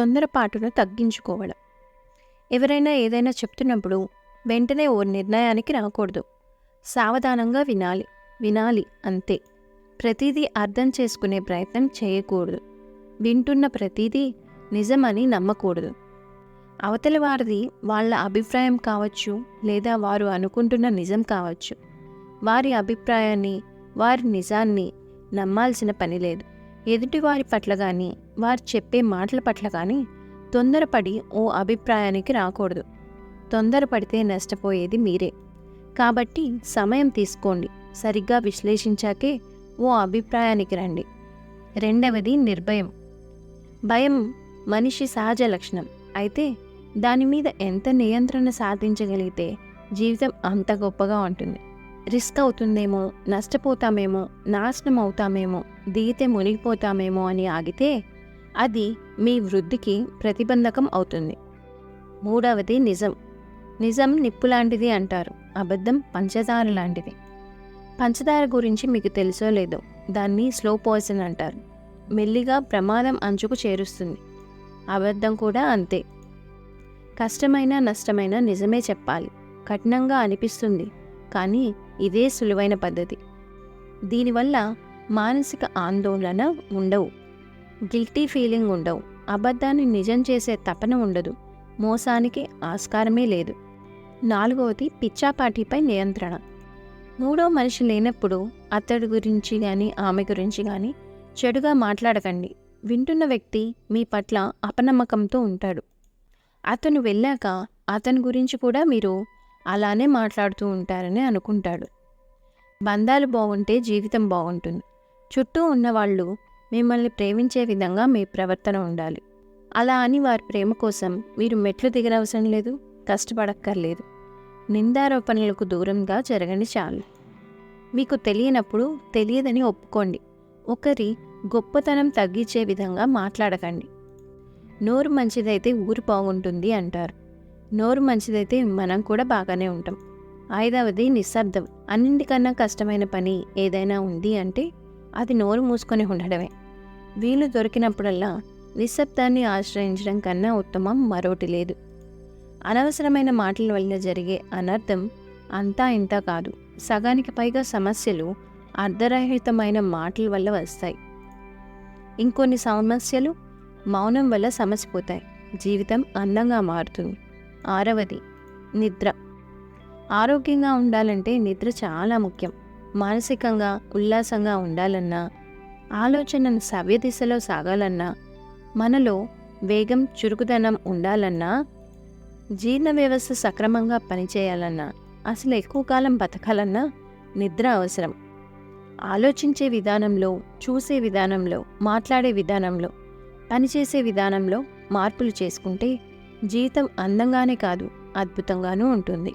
తొందరపాటును తగ్గించుకోవడం. ఎవరైనా ఏదైనా చెప్తున్నప్పుడు వెంటనే ఓ నిర్ణయానికి రాకూడదు. సావధానంగా వినాలి. వినాలి అంతే. ప్రతిదీ అర్థం చేసుకునే ప్రయత్నం చేయకూడదు. వింటున్న ప్రతిదీ నిజమని నమ్మకూడదు. అవతలి వారిది వాళ్ళ అభిప్రాయం కావచ్చు లేదా వారు అనుకుంటున్న నిజం కావచ్చు. వారి అభిప్రాయాన్ని వారి నిజాన్ని నమ్మాల్సిన పని లేదు. ఎదుటివారి పట్ల కానీ వారు చెప్పే మాటల పట్ల కానీ తొందరపడి ఓ అభిప్రాయానికి రాకూడదు. తొందరపడితే నష్టపోయేది మీరే. కాబట్టి సమయం తీసుకోండి. సరిగ్గా విశ్లేషించాకే ఓ అభిప్రాయానికి రండి. రెండవది నిర్భయం. భయం మనిషి సహజ లక్షణం. అయితే దాని మీద ఎంత నియంత్రణ సాధించగలిగితే జీవితం అంత గొప్పగా ఉంటుంది. రిస్క్ అవుతుందేమో నష్టపోతామేమో నాశనం అవుతామేమో దిగితే మునిగిపోతామేమో అని ఆగితే అది మీ వృద్ధికి ప్రతిబంధకం అవుతుంది. మూడవది నిజం. నిజం నిప్పు లాంటిది అంటారు. అబద్ధం పంచదార లాంటిది. పంచదార గురించి మీకు తెలుసో లేదో దాన్ని స్లో పాయిజన్ అంటారు. మెల్లిగా ప్రమాదం అంచుకు చేరుస్తుంది. అబద్ధం కూడా అంతే. కష్టమైన నష్టమైన నిజమే చెప్పాలి. కఠినంగా అనిపిస్తుంది. కానీ ఇదే సులువైన పద్ధతి. దీనివల్ల మానసిక ఆందోళన ఉండవు. గిల్టీ ఫీలింగ్ ఉండవు. అబద్ధాన్ని నిజం చేసే తపన ఉండదు. మోసానికి ఆస్కారమే లేదు. నాలుగవది పిచ్చాపాటిపై నియంత్రణ. మూడో మనిషి లేనప్పుడు అతడి గురించి కానీ ఆమె గురించి కానీ చెడుగా మాట్లాడకండి. వింటున్న వ్యక్తి మీ పట్ల అపనమ్మకంతో ఉంటాడు. అతను వెళ్ళాక అతని గురించి కూడా మీరు అలానే మాట్లాడుతూ ఉంటారని అనుకుంటాడు. బంధాలు బాగుంటే జీవితం బాగుంటుంది చుట్టూ ఉన్నవాళ్ళు మిమ్మల్ని ప్రేమించే విధంగా మీ ప్రవర్తన ఉండాలి. అలా అని వారి ప్రేమ కోసం మీరు మెట్లు దిగనవసరం లేదు కష్టపడక్కర్లేదు. నిందారోపణలకు దూరంగా జరగండి చాలు. మీకు తెలియనప్పుడు తెలియదని ఒప్పుకోండి. ఒకరి గొప్పతనం తగ్గించే విధంగా మాట్లాడకండి. నోరు మంచిదైతే ఊరు బాగుంటుంది అంటారు. నోరు మంచిదైతే మనం కూడా బాగానే ఉంటాం. ఐదవది నిశ్శబ్దం. అన్నింటికన్నా కష్టమైన పని ఏదైనా ఉంది అంటే అది నోరు మూసుకొని ఉండడమే. వీలు దొరికినప్పుడల్లా నిశ్శబ్దాన్ని ఆశ్రయించడం కన్నా ఉత్తమం మరోటి లేదు. అనవసరమైన మాటల వల్ల జరిగే అనర్థం అంతా ఇంత కాదు. సగానికి పైగా సమస్యలు అర్ధరహితమైన మాటల వల్ల వస్తాయి. ఇంకొన్ని సమస్యలు మౌనం వల్ల సమసిపోతాయి. జీవితం అందంగా మారుతుంది. ఆరవది. నిద్ర. ఆరోగ్యంగా ఉండాలంటే నిద్ర చాలా ముఖ్యం. మానసికంగా ఉల్లాసంగా ఉండాలన్నా ఆలోచనను సవ్య దిశలో సాగాలన్నా మనలో వేగం చురుకుదనం ఉండాలన్నా జీర్ణ వ్యవస్థ సక్రమంగా పనిచేయాలన్నా అసలు ఎక్కువ కాలం బతకాలన్నా నిద్ర అవసరం. ఆలోచించే విధానంలో చూసే విధానంలో మాట్లాడే విధానంలో పనిచేసే విధానంలో మార్పులు చేసుకుంటే జీవితం అందంగానే కాదు అద్భుతంగానూ ఉంటుంది.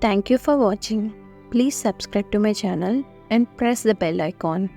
Thank you for watching please subscribe to my channel and press the bell icon